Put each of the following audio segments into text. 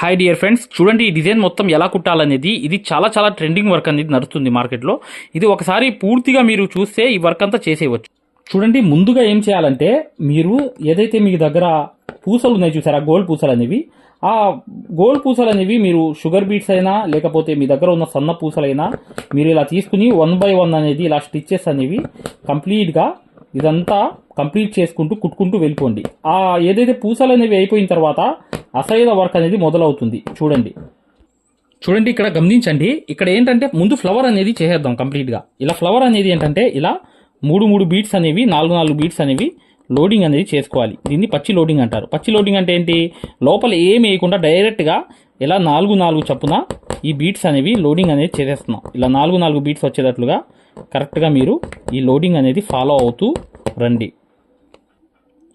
Hi dear friends చూడండి ఈ design మొత్తం ఎలా కుట్టాలనేది. ఇది చాలా చాలా ట్రెండింగ్ వర్క్ అనేది నడుస్తుంది మార్కెట్లో. ఇది ఒకసారి పూర్తిగా మీరు చూస్తే ఈ వర్క్ అంతా చేసేయవచ్చు చూడండి ముందుగా ఏం చేయాలంటే మీరు ఏదైతే మీ దగ్గర పూసలు ఉన్నాయి చూసారా గోల్డ్ పూసలు అనేవి ఆ గోల్డ్ పూసలు అనేవి మీరు షుగర్ బీట్స్ అయినా లేకపోతే మీ దగ్గర ఉన్న సన్న పూసలైనా మీరు ఇలా తీసుకుని వన్ బై వన్ అనేది ఇలా స్టిచ్చెస్ అనేవి కంప్లీట్గా ఇదంతా కంప్లీట్ చేసుకుంటూ కుట్టుకుంటూ వెళ్ళిపోండి. ఆ ఏదైతే పూసలు అనేవి అయిపోయిన తర్వాత అసలైన వర్క్ అనేది మొదలవుతుంది. చూడండి. చూడండి ఇక్కడ గమనించండి. ఇక్కడ ఏంటంటే ముందు ఫ్లవర్ అనేది చేసేద్దాం కంప్లీట్గా ఇలా ఫ్లవర్ అనేది ఏంటంటే ఇలా మూడు మూడు బీట్స్ అనేవి నాలుగు నాలుగు బీట్స్ అనేవి లోడింగ్ అనేది చేసుకోవాలి. దీన్ని పచ్చి లోడింగ్ అంటారు. పచ్చి లోడింగ్ అంటే ఏంటి? లోపల ఏం వేయకుండా డైరెక్ట్గా ఇలా నాలుగు నాలుగు చప్పున ఈ బీట్స్ అనేవి లోడింగ్ అనేది చేసేస్తున్నాం. ఇలా నాలుగు నాలుగు బీట్స్ వచ్చేటట్లుగా కరెక్ట్గా మీరు ఈ లోడింగ్ అనేది ఫాలో అవుతూ రండి.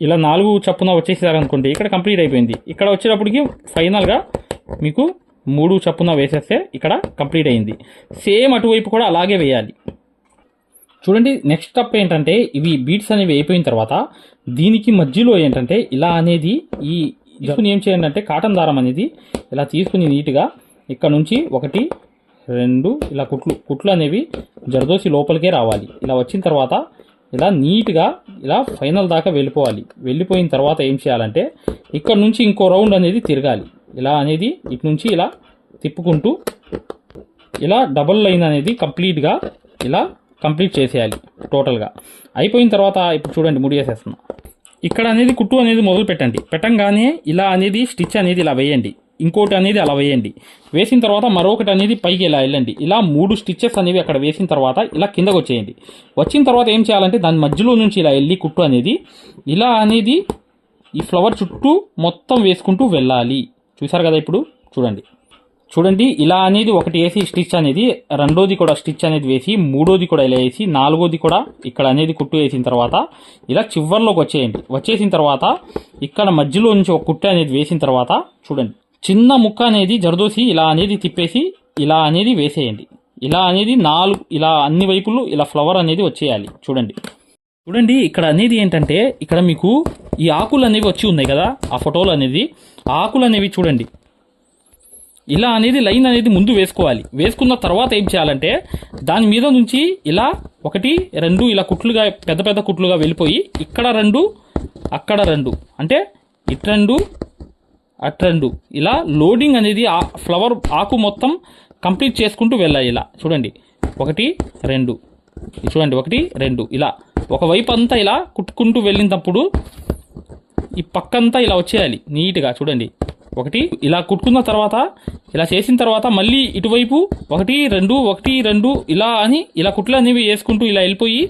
ఇలా నాలుగు చప్పున వచ్చేసారనుకోండి ఇక్కడ కంప్లీట్ అయిపోయింది. ఇక్కడ వచ్చేటప్పటికి ఫైనల్గా మీకు మూడు చప్పున వేసేస్తే ఇక్కడ కంప్లీట్ అయింది. సేమ్ అటువైపు కూడా అలాగే వేయాలి. చూడండి నెక్స్ట్ స్టెప్ ఏంటంటే ఇవి బీట్స్ అనేవి అయిపోయిన తర్వాత దీనికి మధ్యలో ఏంటంటే ఇలా అనేది ఈ తీసుకుని ఏం చేయండి అంటే కాటన్ దారం అనేది ఇలా తీసుకుని నీట్గా ఇక్కడ నుంచి ఒకటి రెండు ఇలా కుట్లు కుట్లు అనేవి జరదోసి లోపలికే రావాలి. ఇలా వచ్చిన తర్వాత ఇలా నీట్గా ఇలా ఫైనల్ దాకా వెళ్ళిపోవాలి. వెళ్ళిపోయిన తర్వాత ఏం చేయాలంటే ఇక్కడ నుంచి ఇంకో రౌండ్ అనేది తిరగాలి. ఇలా అనేది ఇటు నుంచి ఇలా తిప్పుకుంటూ ఇలా డబుల్ లైన్ అనేది కంప్లీట్గా ఇలా కంప్లీట్ చేసేయాలి టోటల్గా. అయిపోయిన తర్వాత ఇప్పుడు చూడండి ముడి వేసేస్తున్నా ఇక్కడ అనేది కుట్టు అనేది మొదలు పెట్టండి పెట్టంగానే ఇలా అనేది స్టిచ్ అనేది ఇలా వేయండి. ఇంకోటి అనేది అలా వేయండి. వేసిన తర్వాత మరొకటి అనేది పైకి ఇలా వెళ్ళండి. ఇలా మూడు స్టిచ్చెస్ అనేవి అక్కడ వేసిన తర్వాత ఇలా కిందకు వచ్చేయండి. వచ్చిన తర్వాత ఏం చేయాలంటే దాని మధ్యలో నుంచి ఇలా వెళ్ళి కుట్టు అనేది ఇలా అనేది ఈ ఫ్లవర్ చుట్టూ మొత్తం వేసుకుంటూ వెళ్ళాలి. చూసారు కదా ఇప్పుడు? చూడండి. చూడండి ఇలా అనేది ఒకటి వేసి స్టిచ్ అనేది రెండోది కూడా స్టిచ్ అనేది వేసి మూడోది కూడా ఇలా వేసి నాలుగోది కూడా ఇక్కడ అనేది కుట్టు వేసిన తర్వాత ఇలా చివర్లోకి వచ్చేయండి. వచ్చేసిన తర్వాత ఇక్కడ మధ్యలో నుంచి ఒక కుట్టు అనేది వేసిన తర్వాత చూడండి. చిన్న ముక్క అనేది జరదోసి ఇలా అనేది తిప్పేసి ఇలా అనేది వేసేయండి. ఇలా అనేది నాలుగు ఇలా అన్ని వైపులు ఇలా ఫ్లవర్ అనేది వచ్చేయాలి. చూడండి. చూడండి ఇక్కడ అనేది ఏంటంటే ఇక్కడ మీకు ఈ ఆకులు అనేవి వచ్చి ఉన్నాయి కదా ఆ ఫోటోలు అనేది. ఆకులు అనేవి చూడండి. ఇలా అనేది లైన్ అనేది ముందు వేసుకోవాలి. వేసుకున్న తర్వాత ఏం చేయాలంటే దాని మీద నుంచి ఇలా ఒకటి రెండు ఇలా కుట్లుగా పెద్ద పెద్ద కుట్లుగా వెళ్ళిపోయి ఇక్కడ రెండు అక్కడ రెండు. అంటే ఇటు రెండు అట్రెండు ఇలా లోడింగ్ అనేది ఆ ఫ్లవర్ ఆకు మొత్తం కంప్లీట్ చేసుకుంటూ వెళ్ళాలి ఇలా. చూడండి. ఒకటి రెండు. చూడండి. ఒకటి రెండు. ఇలా. ఒకవైపు అంతా ఇలా కుట్టుకుంటూ వెళ్ళినప్పుడు ఈ పక్కంతా ఇలా వచ్చేయాలి. నీట్గా చూడండి. ఒకటి ఇలా కుట్టుకున్న తర్వాత ఇలా చేసిన తర్వాత మళ్ళీ ఇటువైపు ఒకటి రెండు ఒకటి రెండు ఇలా అని ఇలా కుట్లు అనేవి వేసుకుంటూ ఇలా వెళ్ళిపోయి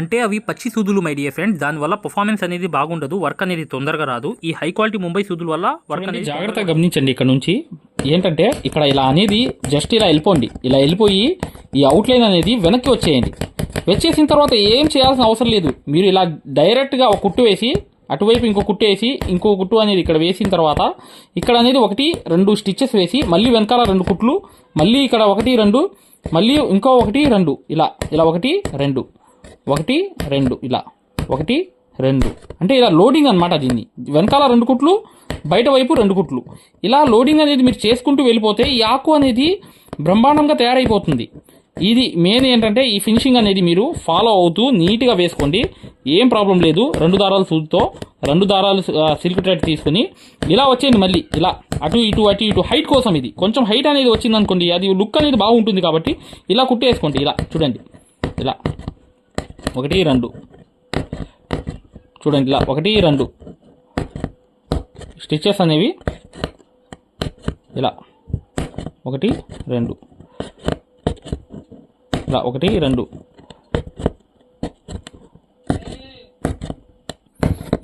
అంటే అవి పచ్చి సూదులు మై డియర్ ఫ్రెండ్స్ దానివల్ల పర్ఫార్మెన్స్ అనేది బాగుండదు వర్క్ అనేది తొందరగా రాదు. ఈ హై క్వాలిటీ ముంబై సూదుల వల్ల వర్క్ అనేది జాగ్రత్తగా గమనించండి ఇక్కడ నుంచి. ఏంటంటే ఇక్కడ ఇలా అనేది జస్ట్ ఇలా వెళ్ళిపోండి. ఇలా వెళ్ళిపోయి ఈ అవుట్లైన్ అనేది వెనక్కి వచ్చేయండి. వచ్చేసిన తర్వాత ఏం చేయాల్సిన అవసరం లేదు. మీరు ఇలా డైరెక్ట్గా ఒక కుట్టు వేసి అటువైపు ఇంకో కుట్టు వేసి ఇంకో కుట్టు అనేది ఇక్కడ వేసిన తర్వాత ఇక్కడ అనేది ఒకటి రెండు స్టిచ్చెస్ వేసి మళ్ళీ వెనకాల రెండు కుట్లు మళ్ళీ ఇక్కడ ఒకటి రెండు మళ్ళీ ఇంకో ఒకటి రెండు. ఇలా ఇలా ఒకటి రెండు. ఒకటి రెండు ఇలా. ఒకటి రెండు. అంటే ఇలా లోడింగ్ అనమాట దీన్ని. వెనకాల రెండు కుట్లు బయట వైపు రెండు కుట్లు. ఇలా లోడింగ్ అనేది మీరు చేసుకుంటూ వెళ్ళిపోతే ఈ ఆకు అనేది బ్రహ్మాండంగా తయారైపోతుంది. ఇది మెయిన్ ఏంటంటే ఈ ఫినిషింగ్ అనేది మీరు ఫాలో అవుతూ నీట్గా వేసుకోండి. ఏం ప్రాబ్లం లేదు. రెండు దారాలు సూదితో రెండు దారాలు సిల్క్ థ్రెడ్ తీసుకుని ఇలా వచ్చేయండి మళ్ళీ. ఇలా అటు ఇటు అటు ఇటు హైట్ కోసం ఇది. కొంచెం హైట్ అనేది వచ్చింది అనుకోండి అది లుక్ అనేది బాగుంటుంది కాబట్టి ఇలా కుట్టేసుకోండి. ఇలా చూడండి. ఇలా. ఒకటి రెండు. చూడండి ఇలా ఒకటి రెండు. స్టిచెస్ అనేవి ఇలా ఒకటి రెండు. ఇలా ఒకటి రెండు.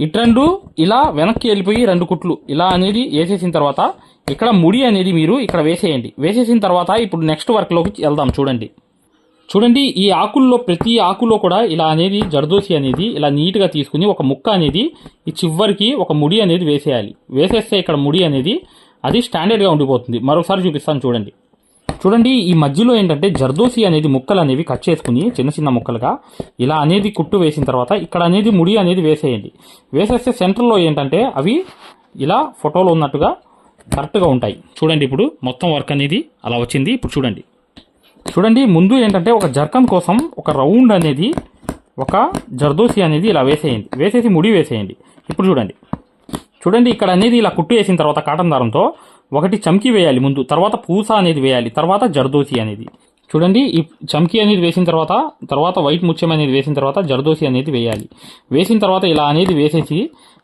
ఇటు రెండు ఇలా వెనక్కి వెళ్ళిపోయి రెండు కుట్లు. ఇలా అనేది వేసేసిన తర్వాత ఇక్కడ ముడి అనేది మీరు ఇక్కడ వేసేయండి. వేసేసిన తర్వాత ఇప్పుడు నెక్స్ట్ వర్క్లోకి వెళ్దాం చూడండి. చూడండి ఈ ఆకుల్లో ప్రతి ఆకులో కూడా ఇలా అనేది జర్దోసి అనేది ఇలా నీట్గా తీసుకుని ఒక ముక్క అనేది ఈ చివరికి ఒక ముడి అనేది వేసేయాలి. వేసేస్తే ఇక్కడ ముడి అనేది అది స్టాండర్డ్గా ఉండిపోతుంది. మరొకసారి చూపిస్తాను చూడండి. చూడండి ఈ మధ్యలో ఏంటంటే జర్దోసి అనేది ముక్కలు అనేవి కట్ చేసుకుని చిన్న చిన్న ముక్కలుగా ఇలా అనేది కుట్టు వేసిన తర్వాత ఇక్కడ అనేది ముడి అనేది వేసేయండి. వేసేస్తే సెంటర్లో ఏంటంటే అవి ఇలా ఫోటోలో ఉన్నట్టుగా కరెక్ట్గా ఉంటాయి. చూడండి ఇప్పుడు మొత్తం వర్క్ అనేది అలా వచ్చింది. ఇప్పుడు చూడండి. చూడండి ముందు ఏంటంటే ఒక జర్కన్ కోసం ఒక రౌండ్ అనేది ఒక జర్దోసి అనేది ఇలా వేసేయండి. వేసేసి ముడి వేసేయండి. ఇప్పుడు చూడండి. చూడండి ఇక్కడ అనేది ఇలా కుట్టు వేసిన తర్వాత కాటన్ దారంతో ఒకటి చమ్కి వేయాలి ముందు తర్వాత పూస అనేది వేయాలి తర్వాత జర్దోసి అనేది. చూడండి ఈ చమ్కి అనేది వేసిన తర్వాత తర్వాత వైట్ ముత్యం అనేది వేసిన తర్వాత జర్దోసి అనేది వేయాలి. వేసిన తర్వాత ఇలా అనేది వేసేసి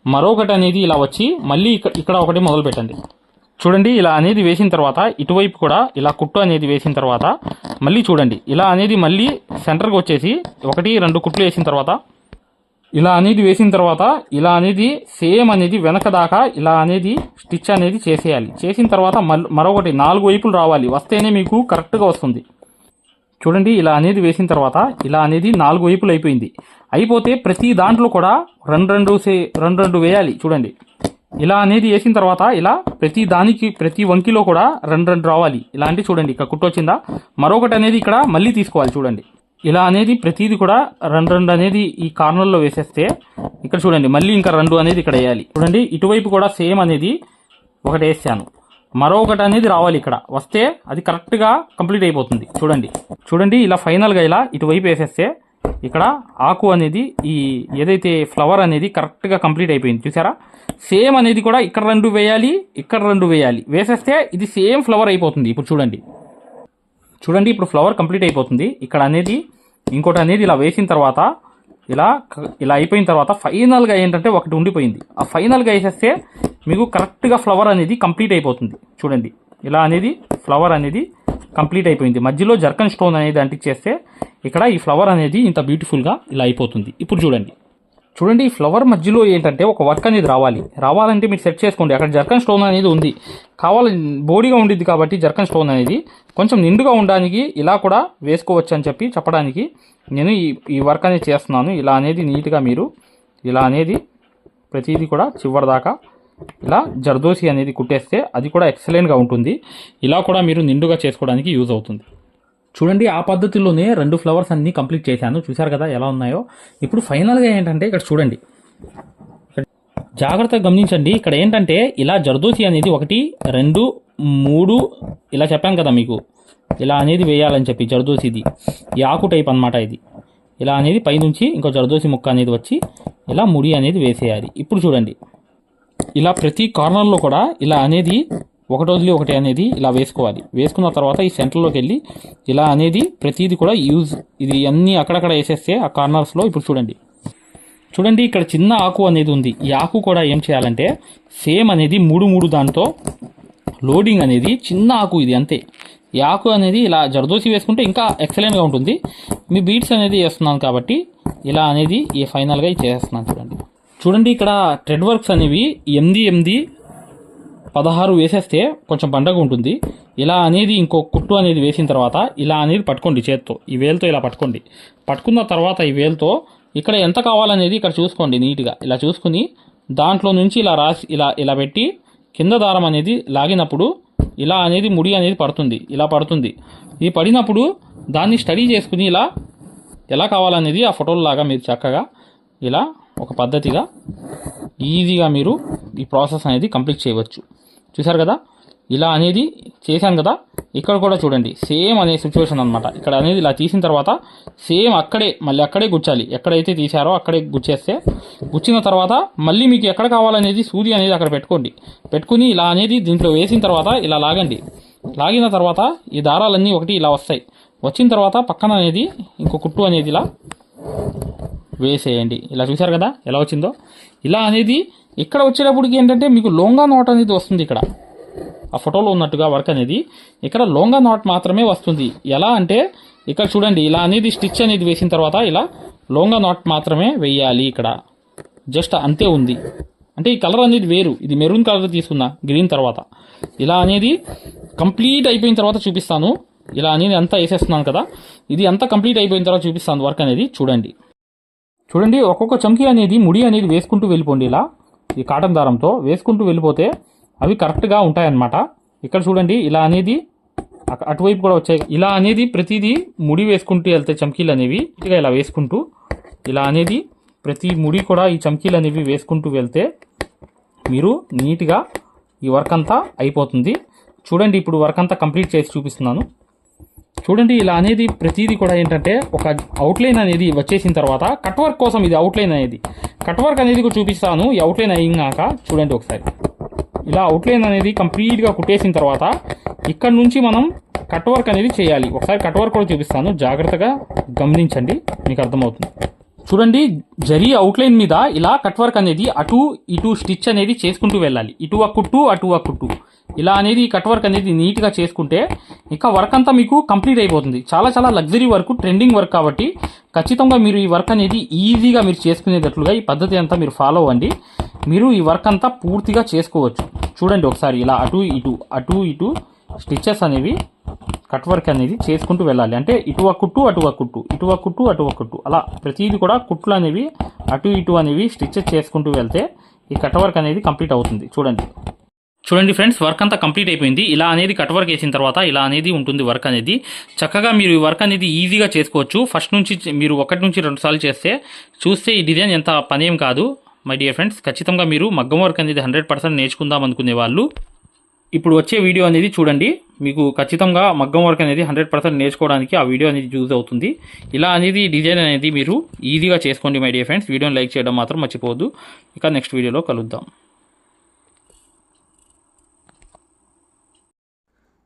మరొకటి అనేది ఇలా వచ్చి మళ్ళీ ఇక్కడ ఇక్కడ ఒకటి మొదలు పెట్టండి చూడండి ఇలా అనేది వేసిన తర్వాత ఇటువైపు కూడా ఇలా కుట్టు అనేది వేసిన తర్వాత మళ్ళీ చూడండి ఇలా అనేది మళ్ళీ సెంటర్కి వచ్చేసి ఒకటి రెండు కుట్లు వేసిన తర్వాత ఇలా అనేది వేసిన తర్వాత ఇలా అనేది సేమ్ అనేది వెనక దాకా ఇలా అనేది స్టిచ్ అనేది చేసేయాలి. చేసిన తర్వాత మరొకటి నాలుగు వైపులు రావాలి. వస్తేనే మీకు కరెక్ట్గా వస్తుంది. చూడండి ఇలా అనేది వేసిన తర్వాత ఇలా అనేది నాలుగు వైపులు అయిపోయింది. అయిపోతే ప్రతి దాంట్లో కూడా రెండు రెండు సే- రెండు రెండు వేయాలి. చూడండి. ఇలా అనేది వేసిన తర్వాత ఇలా ప్రతి దానికి ప్రతి వంకిలో కూడా రెండు రెండు రావాలి. ఇలాంటి చూడండి. ఇక్కడ కుట్టు వచ్చిందా? మరొకటి అనేది ఇక్కడ మళ్ళీ తీసుకోవాలి చూడండి. ఇలా అనేది ప్రతిది కూడా రెండు రెండు అనేది ఈ కార్నర్లో వేసేస్తే ఇక్కడ చూడండి. మళ్ళీ ఇంకా రెండు అనేది ఇక్కడ వేయాలి. చూడండి. ఇటువైపు కూడా సేమ్ అనేది ఒకటి వేసాను. మరొకటి అనేది రావాలి ఇక్కడ. వస్తే అది కరెక్ట్గా కంప్లీట్ అయిపోతుంది. చూడండి. చూడండి. ఇలా ఫైనల్గా ఇలా ఇటువైపు వేసేస్తే ఇక్కడ ఆకు అనేది ఈ ఏదైతే ఫ్లవర్ అనేది కరెక్ట్గా కంప్లీట్ అయిపోయింది చూసారా? సేమ్ అనేది కూడా ఇక్కడ రెండు వేయాలి ఇక్కడ రెండు వేయాలి. వేసేస్తే ఇది సేమ్ ఫ్లవర్ అయిపోతుంది. ఇప్పుడు చూడండి. చూడండి ఇప్పుడు ఫ్లవర్ కంప్లీట్ అయిపోతుంది. ఇక్కడ అనేది ఇంకోటి అనేది ఇలా వేసిన తర్వాత ఇలా ఇలా అయిపోయిన తర్వాత ఫైనల్గా ఏంటంటే ఒకటి ఉండిపోయింది. ఆ ఫైనల్గా వేసేస్తే మీకు కరెక్ట్గా ఫ్లవర్ అనేది కంప్లీట్ అయిపోతుంది. చూడండి. ఇలా అనేది ఫ్లవర్ అనేది కంప్లీట్ అయిపోయింది. మధ్యలో జర్కన్ స్టోన్ అనేది అంటించేస్తే ఇక్కడ ఈ ఫ్లవర్ అనేది ఇంత బ్యూటిఫుల్గా ఇలా అయిపోతుంది. ఇప్పుడు చూడండి. చూడండి ఈ ఫ్లవర్ మధ్యలో ఏంటంటే ఒక వర్క్ అనేది రావాలి. రావాలంటే మీరు సెట్ చేసుకోండి. అక్కడ జర్కన్ స్టోన్ అనేది ఉంది. కావాలి బోడీగా ఉండిద్ది కాబట్టి జర్కన్ స్టోన్ అనేది కొంచెం నిండుగా ఉండడానికి ఇలా కూడా వేసుకోవచ్చు అని చెప్పి చెప్పడానికి నేను ఈ ఈ వర్క్ అనేది చేస్తున్నాను. ఇలా అనేది నీట్గా మీరు ఇలా అనేది ప్రతిదీ కూడా చివరి దాకా ఇలా జర్దోసి అనేది కుట్టేస్తే అది కూడా ఎక్సలెంట్గా ఉంటుంది. ఇలా కూడా మీరు నిండుగా చేసుకోవడానికి యూజ్ అవుతుంది. చూడండి ఆ పద్ధతిలోనే రెండు ఫ్లవర్స్ అన్నీ కంప్లీట్ చేశాను. చూశారు కదా ఎలా ఉన్నాయో? ఇప్పుడు ఫైనల్గా ఏంటంటే ఇక్కడ చూడండి. జాగ్రత్తగా గమనించండి. ఇక్కడ ఏంటంటే ఇలా జర్దోసి అనేది ఒకటి రెండు మూడు ఇలా చెప్పాను కదా మీకు. ఇలా అనేది వేయాలని చెప్పి జర్దోసిది. ఈ ఆకు టైప్ అన్నమాట ఇది. ఇలా అనేది పైనుంచి ఇంకో జర్దోసి ముక్క అనేది వచ్చి ఇలా ముడి అనేది వేసేయాలి. ఇప్పుడు చూడండి. ఇలా ప్రతి కార్నర్లో కూడా ఇలా అనేది ఒకటి వదిలి ఒకటి అనేది ఇలా వేసుకోవాలి. వేసుకున్న తర్వాత ఈ సెంటర్లోకి వెళ్ళి ఇలా అనేది ప్రతిది కూడా యూజ్ ఇది అన్నీ అక్కడక్కడ వేసేస్తే ఆ కార్నర్స్లో ఇప్పుడు చూడండి. చూడండి ఇక్కడ చిన్న ఆకు అనేది ఉంది. ఈ ఆకు కూడా ఏం చేయాలంటే సేమ్ అనేది మూడు మూడు దాంతో లోడింగ్ అనేది చిన్న ఆకు ఇది అంతే. ఈ ఆకు అనేది ఇలా జరదోసి వేసుకుంటే ఇంకా ఎక్సలెంట్గా ఉంటుంది. మీ బీట్స్ అనేది వేస్తున్నాను కాబట్టి ఇలా అనేది ఈ ఫైనల్గా ఇది చూడండి. చూడండి ఇక్కడ థ్రెడ్ వర్క్స్ అనేవి ఎనిమిది ఎనిమిది పదహారు వేసేస్తే కొంచెం పండగ ఉంటుంది. ఇలా అనేది ఇంకో కుట్టు అనేది వేసిన తర్వాత ఇలా అనేది పట్టుకోండి చేత్తో. ఈ వేలుతో ఇలా పట్టుకోండి. పట్టుకున్న తర్వాత ఈ వేలుతో ఇక్కడ ఎంత కావాలనేది ఇక్కడ చూసుకోండి నీట్గా. ఇలా చూసుకుని దాంట్లో నుంచి ఇలా రాసి ఇలా ఇలా పెట్టి కింద దారం అనేది లాగినప్పుడు ఇలా అనేది ముడి అనేది పడుతుంది. ఇలా పడుతుంది. ఇది పడినప్పుడు దాన్ని స్టడీ చేసుకుని ఇలా ఎలా కావాలనేది ఆ ఫోటోలాగా మీరు చక్కగా ఇలా ఒక పద్ధతిగా ఈజీగా మీరు ఈ ప్రాసెస్ అనేది కంప్లీట్ చేయవచ్చు. చూసారు కదా? ఇలా అనేది చేశాను కదా? ఇక్కడ కూడా చూడండి. సేమ్ అనే సిచ్యువేషన్ అనమాట ఇక్కడ అనేది ఇలా తీసిన తర్వాత సేమ్ అక్కడే మళ్ళీ అక్కడే గుచ్చాలి. ఎక్కడైతే తీశారో అక్కడే గుచ్చేస్తే గుచ్చిన తర్వాత మళ్ళీ మీకు ఎక్కడ కావాలనేది సూది అనేది అక్కడ పెట్టుకోండి. పెట్టుకుని ఇలా అనేది దీంట్లో వేసిన తర్వాత ఇలా లాగండి. లాగిన తర్వాత ఈ దారాలన్నీ ఒకటి ఇలా వస్తాయి. వచ్చిన తర్వాత పక్కన అనేది ఇంకో కుట్టు అనేది ఇలా వేసేయండి. ఇలా చూసారు కదా? ఎలా వచ్చిందో? ఇలా అనేది ఇక్కడ వచ్చేటప్పటికి ఏంటంటే మీకు లోంగా నోట్ అనేది వస్తుంది ఇక్కడ. ఆ ఫోటోలో ఉన్నట్టుగా వర్క్ అనేది ఇక్కడ లోంగా నాట్ మాత్రమే వస్తుంది. ఎలా అంటే ఇక్కడ చూడండి ఇలా అనేది స్టిచ్ అనేది వేసిన తర్వాత ఇలా లోంగా నాట్ మాత్రమే వేయాలి ఇక్కడ. జస్ట్ అంతే ఉంది. అంటే ఈ కలర్ అనేది వేరు. ఇది మెరూన్ కలర్ తీసుకున్నా గ్రీన్ తర్వాత. ఇలా అనేది కంప్లీట్ అయిపోయిన తర్వాత చూపిస్తాను. ఇలా అనేది అంతా వేసేస్తున్నాను కదా. ఇది అంతా కంప్లీట్ అయిపోయిన తర్వాత చూపిస్తాను వర్క్ అనేది. చూడండి. చూడండి ఒక్కొక్క చమ్కీ అనేది ముడి అనేది వేసుకుంటూ వెళ్ళిపోండి ఇలా. ఈ కాటన్ దారంతో వేసుకుంటూ వెళ్ళిపోతే అవి కరెక్ట్గా ఉంటాయన్నమాట. ఇక్కడ చూడండి ఇలా అనేది అటువైపు కూడా వచ్చాయి. ఇలా అనేది ప్రతిదీ ముడి వేసుకుంటూ వెళ్తాయి చమ్కీలు అనేవి నీట్గా ఇలా వేసుకుంటూ ఇలా అనేది ప్రతి ముడి కూడా ఈ చమ్కీలు అనేవి వేసుకుంటూ వెళ్తే మీరు నీట్గా ఈ వర్క్ అంతా అయిపోతుంది. చూడండి ఇప్పుడు వర్క్ అంతా కంప్లీట్ చేసి చూపిస్తున్నాను. చూడండి ఇలా అనేది ప్రతిదీ కూడా ఏంటంటే ఒక అవుట్లైన్ అనేది వచ్చేసిన తర్వాత కట్ వర్క్ కోసం ఇది అవుట్లైన్ అనేది. కట్ వర్క్ అనేది కూడా చూపిస్తాను ఈ అవుట్లైన్ అయ్యాక చూడండి ఒకసారి. ఇలా అవుట్లైన్ అనేది కంప్లీట్గా కుట్టేసిన తర్వాత ఇక్కడ నుంచి మనం కట్ వర్క్ అనేది చేయాలి. ఒకసారి కట్ వర్క్ కూడా చూపిస్తాను జాగ్రత్తగా గమనించండి మీకు అర్థమవుతుంది. చూడండి జరీ అవుట్లైన్ మీద ఇలా కట్ వర్క్ అనేది అటు ఇటు స్టిచ్ అనేది చేసుకుంటూ వెళ్ళాలి. ఇటు ఒక కుట్టు అటు ఒక కుట్టు. ఇలా అనేది కట్ వర్క్ అనేది నీట్గా చేసుకుంటే ఇంకా వర్క్ అంతా మీకు కంప్లీట్ అయిపోతుంది. చాలా చాలా లగ్జరీ వర్క్ ట్రెండింగ్ వర్క్ కాబట్టి ఖచ్చితంగా మీరు ఈ వర్క్ అనేది ఈజీగా మీరు చేసుకునేటట్లుగా ఈ పద్ధతి అంతా మీరు ఫాలో అవ్వండి. మీరు ఈ వర్క్ అంతా పూర్తిగా చేసుకోవచ్చు. చూడండి ఒకసారి ఇలా అటు ఇటు అటు ఇటు స్టిచ్చెస్ అనేవి కట్ వర్క్ అనేది చేసుకుంటూ వెళ్ళాలి. అంటే ఇటు ఒక కుట్టు అటు ఒక కుట్టు ఇటు ఒక కుట్టు అటు ఒక కుట్టు. అలా ప్రతిదీ కూడా కుట్లు అనేవి అటు ఇటు అనేవి స్టిచ్చెస్ చేసుకుంటూ వెళ్తే ఈ కట్ వర్క్ అనేది కంప్లీట్ అవుతుంది. చూడండి. చూడండి ఫ్రెండ్స్ వర్క్ అంతా కంప్లీట్ అయిపోయింది. ఇలా అనేది కట్ వర్క్ వేసిన తర్వాత ఇలా అనేది ఉంటుంది వర్క్ అనేది. చక్కగా మీరు ఈ వర్క్ అనేది ఈజీగా చేసుకోవచ్చు. ఫస్ట్ నుంచి మీరు ఒకటి నుంచి రెండు సార్లు చేస్తే చూస్తే ఈ డిజైన్ ఎంత పనేం కాదు. మై డియర్ ఫ్రెండ్స్ ఖచ్చితంగా మీరు మగ్గం వర్క్ అనేది హండ్రెడ్ పర్సెంట్ నేర్చుకుందాం అనుకునే వాళ్ళు. ఇప్పుడు వచ్చే వీడియో అనేది చూడండి. మీకు ఖచ్చితంగా మగ్గం వర్క్ అనేది హండ్రెడ్ పర్సెంట్ నేర్చుకోవడానికి ఆ వీడియో అనేది యూజ్ అవుతుంది. ఇలా అనేది డిజైన్ అనేది మీరు ఈజీగా చేసుకోండి మై డియర్ ఫ్రెండ్స్ వీడియోని లైక్ చేయడం మాత్రం మర్చిపోవద్దు. ఇక నెక్స్ట్ వీడియోలో కలుద్దాం.